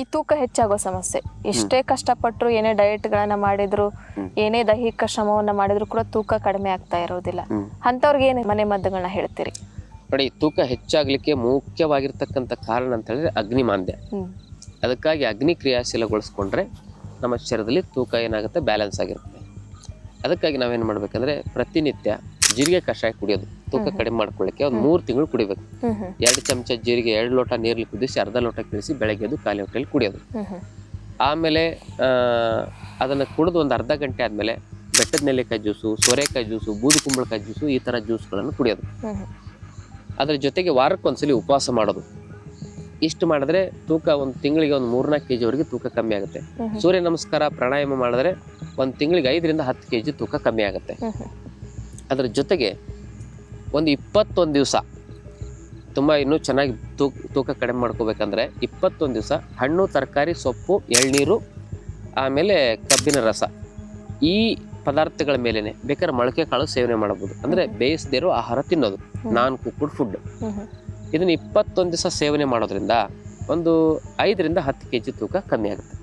ಈ ತೂಕ ಹೆಚ್ಚಾಗೋ ಸಮಸ್ಯೆ. ಎಷ್ಟೇ ಕಷ್ಟಪಟ್ಟರು ಏನೇ ಡಯಟ್ಗಳನ್ನ ಮಾಡಿದ್ರು ಏನೇ ದೈಹಿಕ ಶ್ರಮವನ್ನ ಮಾಡಿದ್ರು ಕೂಡ ತೂಕ ಕಡಿಮೆ ಆಗ್ತಾ ಇರೋದಿಲ್ಲ. ಅಂತವ್ರಿಗೆ ಏನು ಮನೆ ಮದ್ದುಗಳನ್ನ ಹೇಳ್ತೀರಿ? ನೋಡಿ ತೂಕ ಹೆಚ್ಚಾಗ್ಲಿಕ್ಕೆ ಮುಖ್ಯವಾಗಿರ್ತಕ್ಕಂಥ ಕಾರಣ ಅಂತ ಹೇಳಿದ್ರೆ ಅಗ್ನಿಮಾಂದ್ಯ. ಮಾಂದ್ಯ ಅದಕ್ಕಾಗಿ ಅಗ್ನಿ ಕ್ರಿಯಾಶೀಲಗೊಳಿಸ್ಕೊಂಡ್ರೆ ನಮ್ಮ ಶರೀರದಲ್ಲಿ ತೂಕ ಏನಾಗುತ್ತೆ? ಬ್ಯಾಲೆನ್ಸ್ ಆಗಿರುತ್ತೆ. ಅದಕ್ಕಾಗಿ ನಾವೇನು ಮಾಡಬೇಕಂದ್ರೆ ಪ್ರತಿನಿತ್ಯ ಜೀರಿಗೆ ಕಷಾಯ ಕುಡಿಯೋದು. ತೂಕ ಕಡಿಮೆ ಮಾಡ್ಕೊಳ್ಳಿಕ್ಕೆ ಒಂದು ಮೂರು ತಿಂಗಳು ಕುಡಿಬೇಕು. ಎರಡು ಚಮಚ ಜೀರಿಗೆ ಎರಡು ಲೋಟ ನೀರಲ್ಲಿ ಕುದಿಸಿ ಅರ್ಧ ಲೋಟ ಕಿಳಿಸಿ ಬೆಳಗ್ಗೆ ಅದು ಖಾಲಿ ಹೊಟ್ಟೆಯಲ್ಲಿ ಕುಡಿಯೋದು. ಆಮೇಲೆ ಅದನ್ನು ಕುಡಿದು ಒಂದು ಅರ್ಧ ಗಂಟೆ ಆದಮೇಲೆ ಬೆಟ್ಟದ ನೆಲ್ಲಿಕಾಯಿ ಜ್ಯೂಸು ಸೋರೆಕಾಯಿ ಜ್ಯೂಸು ಬೂದು ಕುಂಬಳಕಾಯಿ ಜ್ಯೂಸು ಈ ಥರ ಜ್ಯೂಸ್ಗಳನ್ನು ಕುಡಿಯೋದು. ಅದರ ಜೊತೆಗೆ ವಾರಕ್ಕೊಂದ್ಸಲಿ ಉಪವಾಸ ಮಾಡೋದು. ಇಷ್ಟು ಮಾಡಿದ್ರೆ ತೂಕ ಒಂದು ತಿಂಗಳಿಗೆ ಒಂದು ಮೂರ್ನಾಲ್ಕು ಕೆ ಜಿವರೆಗೆ ತೂಕ ಕಮ್ಮಿ ಆಗುತ್ತೆ. ಸೂರ್ಯ ನಮಸ್ಕಾರ ಪ್ರಾಣಾಯಾಮ ಮಾಡಿದ್ರೆ ಒಂದು ತಿಂಗಳಿಗೆ ಐದರಿಂದ ಹತ್ತು ಕೆ ಜಿ ತೂಕ ಕಮ್ಮಿ ಆಗುತ್ತೆ. ಅದ್ರ ಜೊತೆಗೆ ಒಂದು ಇಪ್ಪತ್ತೊಂದು ದಿವಸ ತುಂಬ ಇನ್ನೂ ಚೆನ್ನಾಗಿ ತೂಕ ತೂಕ ಕಡಿಮೆ ಮಾಡ್ಕೋಬೇಕಂದ್ರೆ ಇಪ್ಪತ್ತೊಂದು ದಿವಸ ಹಣ್ಣು ತರಕಾರಿ ಸೊಪ್ಪು ಎಳ್ನೀರು ಆಮೇಲೆ ಕಬ್ಬಿನ ರಸ. ಈ ಪದಾರ್ಥಗಳ ಮೇಲೇನೆ ಬೇಕಾದ್ರೆ ಮೊಳಕೆ ಕಾಳು ಸೇವನೆ ಮಾಡಬಹುದು ಅಂದ್ರೆ ಬೇಯಿಸದಿರೋ ಆಹಾರ ತಿನ್ನೋದು. ನಾನ್ ಕುಕ್ಕುಡ್ ಫುಡ್ ಇದನ್ನು ಇಪ್ಪತ್ತೊಂದು ದಿವಸ ಸೇವನೆ ಮಾಡೋದ್ರಿಂದ ಒಂದು ಐದರಿಂದ ಹತ್ತು ಕೆ ಜಿ ತೂಕ ಕಮ್ಮಿ ಆಗುತ್ತೆ.